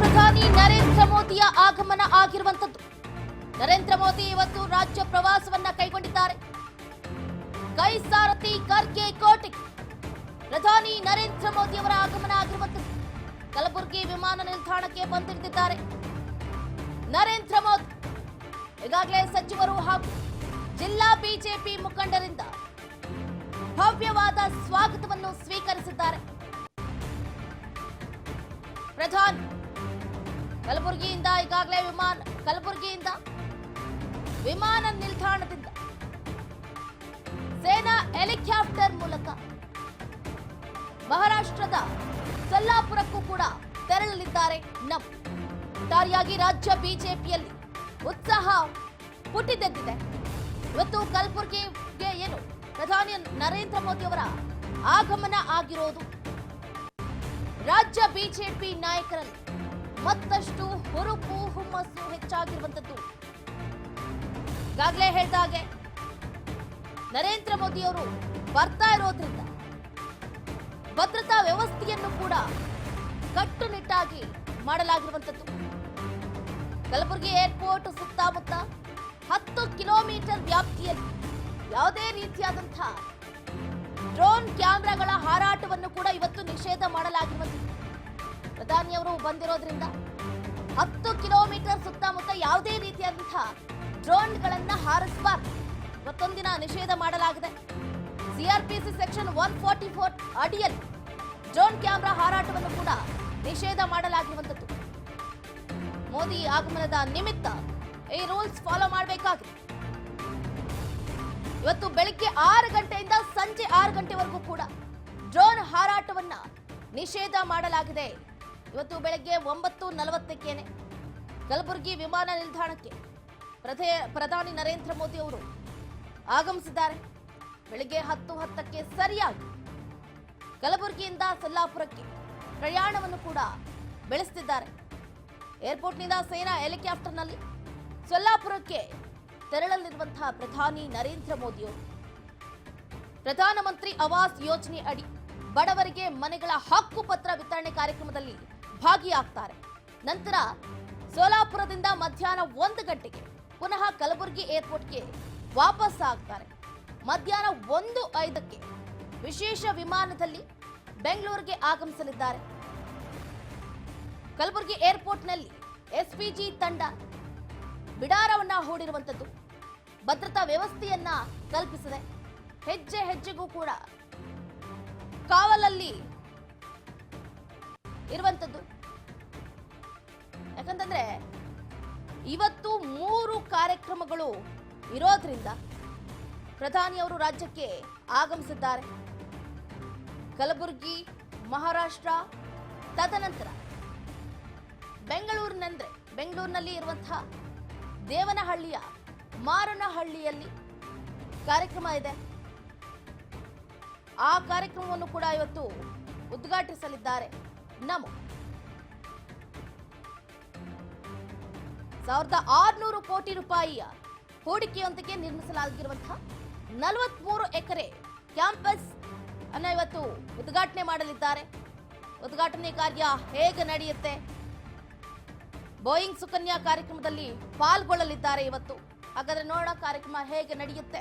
ಪ್ರಧಾನಿ ನರೇಂದ್ರ ಮೋದಿಯ ಆಗಮನ ಆಗಿರುವಂತದ್ದು ನರೇಂದ್ರ ಮೋದಿ ಇವತ್ತು ರಾಜ್ಯ ಪ್ರವಾಸವನ್ನ ಕೈಗೊಂಡಿದ್ದಾರೆ. ಕೈ ಸಾರಥಿ ಖರ್ಗೆ ಕೋಟೆ. ಪ್ರಧಾನಿ ನರೇಂದ್ರ ಮೋದಿ ಅವರ ಆಗಮನ ಆಗಿರುವಂತದ್ದು ಕಲಬುರಗಿ ವಿಮಾನ ನಿಲ್ದಾಣಕ್ಕೆ ಬಂದಿಳಿದಿದ್ದಾರೆ ನರೇಂದ್ರ ಮೋದಿ. ಈಗಾಗಲೇ ಸಚಿವರು ಹಾಗೂ ಜಿಲ್ಲಾ ಬಿಜೆಪಿ ಮುಖಂಡರಿಂದ ಭವ್ಯವಾದ ಸ್ವಾಗತವನ್ನು ಸ್ವೀಕರಿಸಿದ್ದಾರೆ. ಪ್ರಧಾನಿ. ಕಲಬುರಗಿಯಿಂದ ಈಗಾಗಲೇ ವಿಮಾನ, ಕಲಬುರಗಿಯಿಂದ ವಿಮಾನ ನಿಲ್ದಾಣದಿಂದ ಸೇನಾ ಹೆಲಿಕಾಪ್ಟರ್ ಮೂಲಕ ಮಹಾರಾಷ್ಟ್ರದ ಸೊಲ್ಲಾಪುರಕ್ಕೂ ಕೂಡ ತೆರಳಲಿದ್ದಾರೆ ನಮ್. ಒಟ್ಟಾರೆಯಾಗಿ ರಾಜ್ಯ ಬಿಜೆಪಿಯಲ್ಲಿ ಉತ್ಸಾಹ ಪುಟಿದೆದ್ದಿದೆ ಇವತ್ತು ಕಲಬುರಗಿಗೆ ಏನು ಪ್ರಧಾನಿ ನರೇಂದ್ರ ಮೋದಿ ಅವರ ಆಗಮನ ಆಗಿರೋದು? ರಾಜ್ಯ ಬಿಜೆಪಿ ನಾಯಕರಲ್ಲಿ ಮತ್ತಷ್ಟು ಹುರುಪು ಹುಮ್ಮಸ್ಸು ಹೆಚ್ಚಾಗಿರುವಂತದ್ದು ಈಗಾಗಲೇ ಹೇಳ್ದ ಹಾಗೆ, ನರೇಂದ್ರ ಮೋದಿ ಅವರು ಬರ್ತಾ ಇರೋದ್ರಿಂದ ಭದ್ರತಾ ವ್ಯವಸ್ಥೆಯನ್ನು ಕೂಡ ಕಟ್ಟುನಿಟ್ಟಾಗಿ ಮಾಡಲಾಗಿರುವಂತದ್ದು ಕಲಬುರಗಿ ಏರ್ಪೋರ್ಟ್ ಸುತ್ತಮುತ್ತ ಹತ್ತು ಕಿಲೋಮೀಟರ್ ವ್ಯಾಪ್ತಿಯಲ್ಲಿ ಯಾವುದೇ ರೀತಿಯಾದಂತಹ ಡ್ರೋನ್ ಕ್ಯಾಮೆರಾಗಳ ಹಾರಾಟವನ್ನು ಕೂಡ ಇವತ್ತು ನಿಷೇಧ ಮಾಡಲಾಗಿರುವಂತದ್ದು ಪ್ರಧಾನಿಯವರು ಬಂದಿರೋದ್ರಿಂದ ಹತ್ತು ಕಿಲೋಮೀಟರ್ ಸುತ್ತಮುತ್ತ ಯಾವುದೇ ರೀತಿಯಾದಂತಹ ಡ್ರೋನ್ಗಳನ್ನ ಹಾರಿಸಬಾರ್ದು. ಮತ್ತೊಂದಿನ ನಿಷೇಧ ಮಾಡಲಾಗಿದೆ. CrPC section one forty four ಅಡಿಯಲ್ಲಿ ಡ್ರೋನ್ ಕ್ಯಾಮ್ರಾ ಹಾರಾಟವನ್ನು ಕೂಡ ನಿಷೇಧ ಮಾಡಲಾಗಿರುವಂಥದ್ದು. ಮೋದಿ ಆಗಮನದ ನಿಮಿತ್ತ ಈ ರೂಲ್ಸ್ ಫಾಲೋ ಮಾಡಬೇಕಾಗಿದೆ. ಇವತ್ತು ಬೆಳಿಗ್ಗೆ ಆರು ಗಂಟೆಯಿಂದ ಸಂಜೆ ಆರು ಗಂಟೆವರೆಗೂ ಕೂಡ ಡ್ರೋನ್ ಹಾರಾಟವನ್ನ ನಿಷೇಧ ಮಾಡಲಾಗಿದೆ. ಇವತ್ತು ಬೆಳಗ್ಗೆ ಒಂಬತ್ತು ನಲವತ್ತಕ್ಕೇನೆ ಕಲಬುರಗಿ ವಿಮಾನ ನಿಲ್ದಾಣಕ್ಕೆ ಪ್ರಧೇ- ಪ್ರಧಾನಿ ನರೇಂದ್ರ ಮೋದಿ ಅವರು ಆಗಮಿಸಿದ್ದಾರೆ. ಬೆಳಗ್ಗೆ ಹತ್ತು ಹತ್ತಕ್ಕೆ ಸರಿಯಾಗಿ ಕಲಬುರಗಿಯಿಂದ ಸೊಲ್ಲಾಪುರಕ್ಕೆ ಪ್ರಯಾಣವನ್ನು ಕೂಡ ಬೆಳೆಸ್ತಿದ್ದಾರೆ. ಏರ್ಪೋರ್ಟ್ನಿಂದ ಸೇನಾ ಹೆಲಿಕಾಪ್ಟರ್ನಲ್ಲಿ ಸೊಲ್ಲಾಪುರಕ್ಕೆ ತೆರಳಲಿರುವಂತಹ ಪ್ರಧಾನಿ ನರೇಂದ್ರ ಮೋದಿಯವರು ಪ್ರಧಾನಮಂತ್ರಿ ಆವಾಸ್ ಯೋಜನೆ ಅಡಿ ಬಡವರಿಗೆ ಮನೆಗಳ ಹಕ್ಕುಪತ್ರ ವಿತರಣೆ ಕಾರ್ಯಕ್ರಮದಲ್ಲಿ ಭಾಗಿಯಾಗ್ತಾರೆ. ನಂತರ ಸೋಲಾಪುರದಿಂದ ಮಧ್ಯಾಹ್ನ ಒಂದು ಗಂಟೆಗೆ ಪುನಃ ಕಲಬುರಗಿ ಏರ್ಪೋರ್ಟ್ಗೆ ವಾಪಸ್ ಆಗ್ತಾರೆ. ಮಧ್ಯಾಹ್ನ ಒಂದು ಐದಕ್ಕೆ ವಿಶೇಷ ವಿಮಾನದಲ್ಲಿ ಬೆಂಗಳೂರಿಗೆ ಆಗಮಿಸಲಿದ್ದಾರೆ. ಕಲಬುರಗಿ ಏರ್ಪೋರ್ಟ್ನಲ್ಲಿ ಎಸ್ಪಿಜಿ ತಂಡ ಬಿಡಾರವನ್ನ ಹೂಡಿರುವಂತದ್ದು ಭದ್ರತಾ ವ್ಯವಸ್ಥೆಯನ್ನ ಕಲ್ಪಿಸಿದೆ. ಹೆಜ್ಜೆ ಹೆಜ್ಜೆಗೂ ಕೂಡ ಕಾವಲಲ್ಲಿ ಇರುವಂತದ್ದು ಯಾಕಂತಂದ್ರೆ ಇವತ್ತು ಮೂರು ಕಾರ್ಯಕ್ರಮಗಳು ಇರೋದ್ರಿಂದ ಪ್ರಧಾನಿಯವರು ರಾಜ್ಯಕ್ಕೆ ಆಗಮಿಸಿದ್ದಾರೆ. ಕಲಬುರಗಿ, ಮಹಾರಾಷ್ಟ್ರ, ತದನಂತರ ಬೆಂಗಳೂರಿನಂದ್ರೆ ಬೆಂಗಳೂರಿನಲ್ಲಿ ಇರುವಂತಹ ದೇವನಹಳ್ಳಿಯ ಮಾರನಹಳ್ಳಿಯಲ್ಲಿ ಕಾರ್ಯಕ್ರಮ ಇದೆ. ಆ ಕಾರ್ಯಕ್ರಮವನ್ನು ಕೂಡ ಇವತ್ತು ಉದ್ಘಾಟಿಸಲಿದ್ದಾರೆ. ನಮೋ. ಸಾವಿರದ ಆರುನೂರು ಕೋಟಿ ರೂಪಾಯಿಯ ಹೂಡಿಕೆಯೊಂದಿಗೆ ನಿರ್ಮಿಸಲಾಗಿರುವಂತಹ ನಲವತ್ಮೂರು ಎಕರೆ ಕ್ಯಾಂಪಸ್ ಅನ್ನ ಇವತ್ತು ಉದ್ಘಾಟನೆ ಮಾಡಲಿದ್ದಾರೆ. ಉದ್ಘಾಟನೆ ಕಾರ್ಯ ಹೇಗೆ ನಡೆಯುತ್ತೆ? ಬೋಯಿಂಗ್ ಸುಕನ್ಯಾ ಕಾರ್ಯಕ್ರಮದಲ್ಲಿ ಪಾಲ್ಗೊಳ್ಳಲಿದ್ದಾರೆ ಇವತ್ತು. ಹಾಗಾದ್ರೆ ನೋಡೋಣ ಕಾರ್ಯಕ್ರಮ ಹೇಗೆ ನಡೆಯುತ್ತೆ.